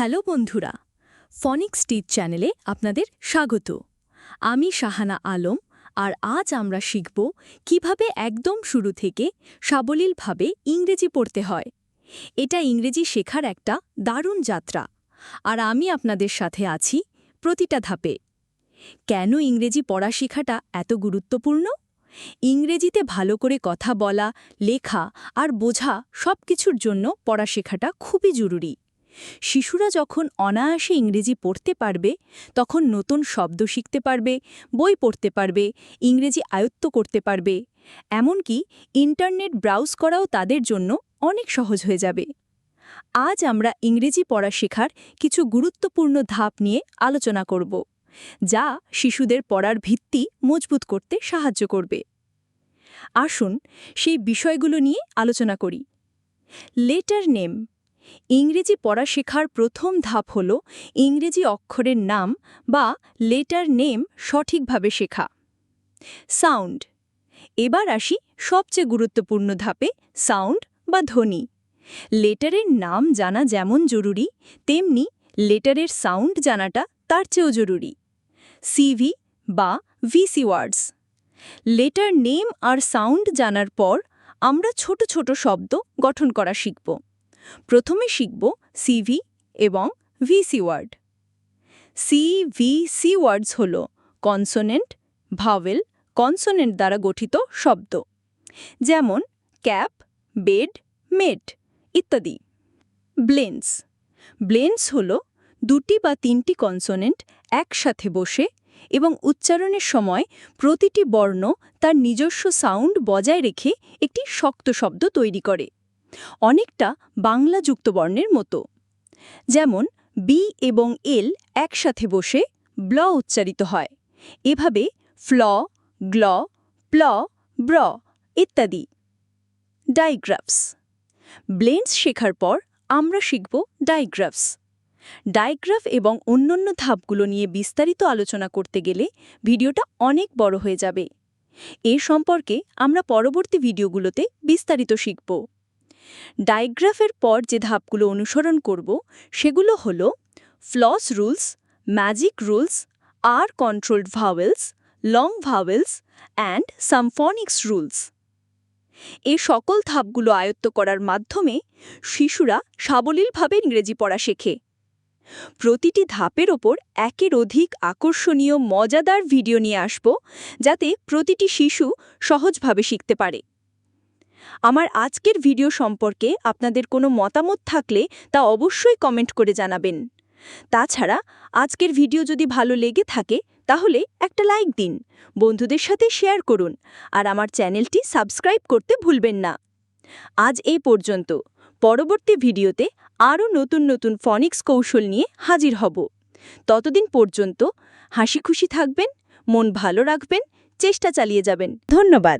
Hello বন্ধুরা ফনিক্স teach চ্যানেলে আপনাদের স্বাগত। আমি শাহানা আলম আর আজ আমরা শিখব কীভাবে একদম শুরু থেকে সাবলীলভাবে ইংরেজি পড়তে হয়। এটা ইংরেজি শেখার একটা দারুণ যাত্রা আর আমি আপনাদের সাথে আছি প্রতিটা ধাপে। কেন ইংরেজি পড়া শেখাটা এত গুরুত্বপূর্ণ? ইংরেজিতে ভালো করে কথা বলা, লেখা আর বোঝা সব কিছুর জন্য পড়া শেখাটা খুবই জরুরি। শিশুরা যখন অনায়াসে ইংরেজি পড়তে পারবে, তখন নতুন শব্দ শিখতে পারবে, বই পড়তে পারবে, ইংরেজি আয়ত্ত করতে পারবে। এমনকি ইন্টারনেট ব্রাউজ করাও তাদের জন্য অনেক সহজ হয়ে যাবে। আজ আমরা ইংরেজি পড়া শেখার কিছু গুরুত্বপূর্ণ ধাপ নিয়ে আলোচনা করব, যা শিশুদের পড়ার ভিত্তি মজবুত করতে সাহায্য করবে। আসুন সেই বিষয়গুলো নিয়ে আলোচনা করি। লেটার নেম ইংরেজি পড়া শেখার প্রথম ধাপ হল ইংরেজি অক্ষরের নাম বা লেটার নেম সঠিকভাবে শেখা। সাউন্ড। এবার আসি সবচেয়ে গুরুত্বপূর্ণ ধাপে, সাউন্ড বা ধ্বনি। লেটারের নাম জানা যেমন জরুরি, তেমনি লেটারের সাউন্ড জানাটা তার চেয়েও জরুরি। সিভি বা ভিসি ওয়ার্ডস। লেটার নেম আর সাউন্ড জানার পর আমরা ছোট ছোট শব্দ গঠন করা শিখব। প্রথমে শিখব সিভি এবং ভিসি ওয়ার্ড সিভিসি ওয়ার্ডস হল কনসোনেন্ট ভাওয়েল কনসোনেন্ট দ্বারা গঠিত শব্দ। যেমন ক্যাপ বেড মেড ইত্যাদি। ব্লেন্স ব্লেন্স হল দুটি বা তিনটি কনসোনেন্ট একসাথে বসে এবং উচ্চারণের সময় প্রতিটি বর্ণ তার নিজস্ব সাউন্ড বজায় রেখে একটি শক্ত শব্দ তৈরি করে। অনেকটা বাংলা যুক্তবর্ণের মতো। যেমন বি এবং এল একসাথে বসে ব্ল উচ্চারিত হয়। এভাবে ফ্ল, গ্ল, প্ল, ব্র ইত্যাদি। ডাইগ্রাফস ব্লেন্স শেখার পর আমরা শিখব ডাইগ্রাফস ডাইগ্রাফ এবং অন্যান্য ধাপগুলো নিয়ে বিস্তারিত আলোচনা করতে গেলে ভিডিওটা অনেক বড় হয়ে যাবে। এ সম্পর্কে আমরা পরবর্তী ভিডিওগুলোতে বিস্তারিত শিখব। ডাইগ্রাফের পর যে ধাপগুলো অনুসরণ করব, সেগুলো হল floss rules, magic rules, R controlled vowels, long vowels, and some phonics rules. এই সকল ধাপগুলো আয়ত্ত করার মাধ্যমে শিশুরা সাবলীলভাবে ইংরেজি পড়া শেখে। প্রতিটি ধাপের ওপর একের অধিক আকর্ষণীয়, মজাদার ভিডিও নিয়ে আসব, যাতে প্রতিটি শিশু সহজভাবে শিখতে পারে। আমার আজকের ভিডিও সম্পর্কে আপনাদের কোনো মতামত থাকলে তা অবশ্যই কমেন্ট করে জানাবেন। তাছাড়া, আজকের ভিডিও যদি ভালো লেগে থাকে, তাহলে একটা লাইক দিন, বন্ধুদের সাথে শেয়ার করুন, আর আমার চ্যানেলটি সাবস্ক্রাইব করতে ভুলবেন না। আজ এই পর্যন্ত। পরবর্তী ভিডিওতে আরও নতুন নতুন ফনিক্স কৌশল নিয়ে হাজির হব। ততদিন পর্যন্ত হাসি খুশি থাকবেন, মন ভালো রাখবেন, চেষ্টা চালিয়ে যাবেন। ধন্যবাদ।